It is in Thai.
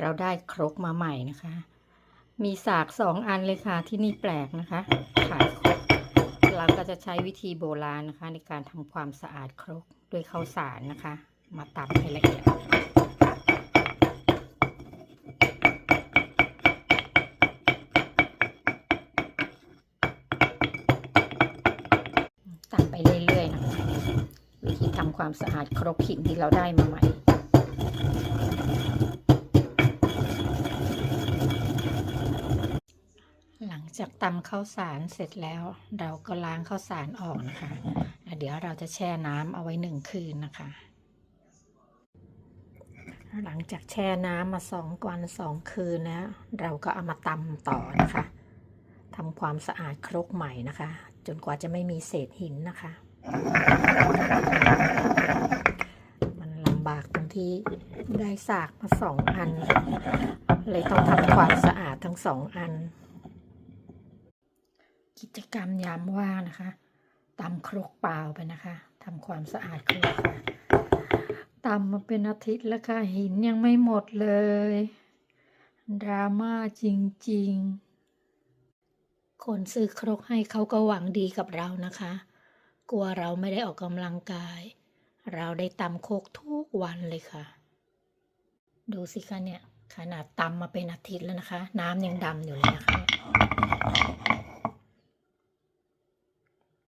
เราได้ครกมาใหม่นะคะ มีสากสองอันเลยค่ะที่นี่แปลกนะคะขายครกเราก็จะใช้วิธีโบราณนะคะ ในการทำความสะอาดครกด้วยข้าวสารนะคะ มาตำให้ละเอียดตำไปเรื่อยๆนะคะวิธีทำความสะอาดครกหินที่เราได้มาใหม่ หลัง จากตำข้าวสารเสร็จแล้ว เราก็ล้างข้าวสารออกนะคะ เดี๋ยวเราจะแช่น้ำเอาไว้หนึ่งคืนนะคะ หลังจากแช่น้ำมาสองวันสองคืนแล้ว เราก็เอามาตำต่อนะคะทำความสะอาดครกใหม่นะคะ จนกว่าจะไม่มีเศษหินนะคะ มันลำบากตรงที่ได้สากมาสองอัน เลยต้องทำความสะอาดทั้งสองอัน กิจกรรมยามว่างนะคะตำครกเปล่าไปนะคะทำความสะอาดครกค่ะตำมาเป็นอาทิตย์แล้วค่ะหินยังไม่หมดเลย ดราม่าจริงๆ คนซื้อครกให้เขาก็หวังดีกับเรานะคะ กลัวเราไม่ได้ออกกำลังกาย เราได้ตำโคกทุกวันเลยค่ะ ดูสิคะเนี่ยขนาดตำมาเป็นอาทิตย์แล้วนะคะ น้ำยังดำอยู่เลยนะคะ